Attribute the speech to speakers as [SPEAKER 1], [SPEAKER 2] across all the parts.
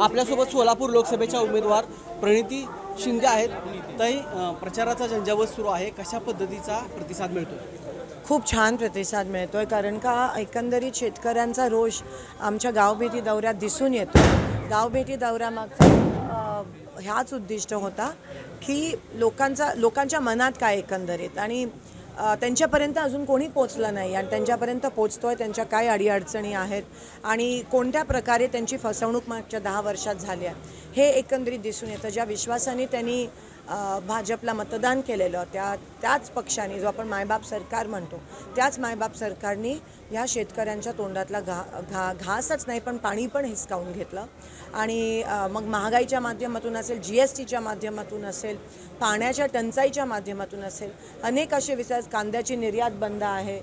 [SPEAKER 1] आपल्यासोबत सोलापूर लोकसभेच्या उमेदवार प्रणिती शिंदे आहेत. ताई प्रचाराचा झंझावत सुरू आहे. कशा पद्धतीचा प्रतिसाद मिळतो
[SPEAKER 2] खूप छान प्रतिसाद मिळतो आहे कारण का एकंदरीत शेतकऱ्यांचा रोष आमच्या गावभेटी दौऱ्यात दिसून येतो. गावभेटी दौऱ्यामागचा ह्याच उद्दिष्ट होता की लोकांचा लोकांच्या मनात काय एकंदरीत? आणि त्यांच्यापर्यंत अजून कोणी पोचलं नाही आणि त्यांच्यापर्यंत पोचतोय त्यांच्या काय अडीअडचणी आहेत आणि कोणत्या प्रकारे त्यांची फसवणूक मागच्या दहा वर्षात झाली आहे. हे एकंदरीत दिसून येतं. ज्या विश्वासाने त्यांनी भाजपला मतदान केलेलं त्या त्याच पक्षाने जो आपण मायबाप सरकार म्हणतो त्याच मायबाप सरकारने ह्या शेतकऱ्यांच्या तोंडातला घा घा घासच नाही पण पाणी पण हिसकावून घेतलं. आणि मग महागाईच्या माध्यमातून असेल जी एस टीच्या माध्यमातून असेल पाण्याच्या टंचाईच्या माध्यमातून असेल अनेक असे विचार कांद्याची निर्यात बंद आहे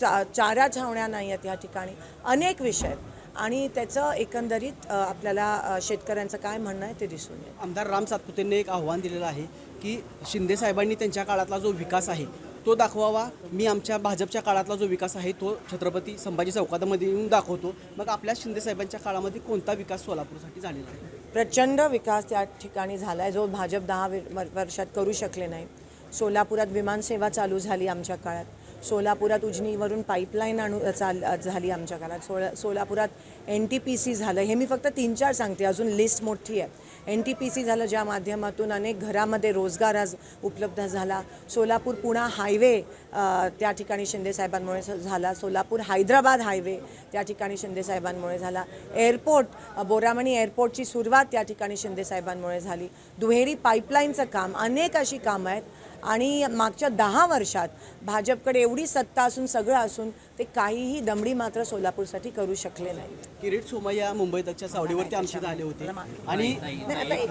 [SPEAKER 2] चा चारा छावण्या नाही आहेत या ठिकाणी. अनेक विषय आहेत. आणि त्याचं एकंदरीत आपल्याला शेतकऱ्यांचं काय म्हणणं आहे ते दिसून येईल
[SPEAKER 1] आमदार राम सातपुतेंनी एक आव्हान दिलेलं आहे की शिंदे साहेबांनी त्यांच्या काळातला जो विकास आहे तो दाखवावा. मी आमच्या भाजपच्या काळातला जो विकास आहे तो छत्रपती संभाजी चौकातामध्ये येऊन दाखवतो. मग आपल्या शिंदे साहेबांच्या काळामध्ये कोणता विकास सोलापूरसाठी झालेला आहे?
[SPEAKER 2] प्रचंड विकास त्या ठिकाणी झाला आहे जो भाजप दहा वर्षात करू शकले नाही. सोलापुरात विमानसेवा चालू झाली आमच्या काळात. सोलापुरात उजनीवरून पाईपलाईन आणू चाल झाली आमच्या काळात सोला सोलापुरात एन टी पी सी झालं. हे मी फक्त तीन चार सांगते. अजून लिस्ट मोठी आहे. एन टी पी सी झालं ज्या माध्यमातून अनेक घरामध्ये रोजगार आज उपलब्ध झाला. सोलापूर पुणा हायवे त्या ठिकाणी शिंदेसाहेबांमुळे झाला. सोलापूर हैदराबाद हायवे त्या ठिकाणी शिंदेसाहेबांमुळे झाला. एअरपोर्ट बोरामणी एअरपोर्टची सुरुवात त्या ठिकाणी शिंदेसाहेबांमुळे झाली. दुहेरी पाईपलाईनचं काम अनेक अशी कामं आहेत. आणि मागच्या दहा वर्षात भाजपकडे एवढी सत्ता असून सगळं असून ते काहीही दमडी मात्र सोलापूरसाठी करू शकले नाहीत
[SPEAKER 1] किरीट सोमय्या मुंबईतच्या सावडीवरती आमचे झाले होते. आणि
[SPEAKER 2] नाही.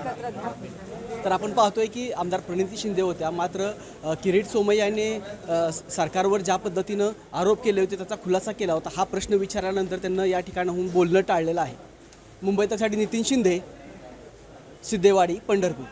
[SPEAKER 1] तर आपण पाहतोय की आमदार प्रणिती शिंदे होत्या. मात्र किरीट सोमय्याने सरकारवर ज्या पद्धतीनं आरोप केले होते त्याचा खुलासा केला होता. हा प्रश्न विचारल्यानंतर त्यांना या ठिकाणाहून बोलणं टाळलेलं आहे. मुंबईसाठी नितीन शिंदे सिद्धेवाडी पंढरपूर.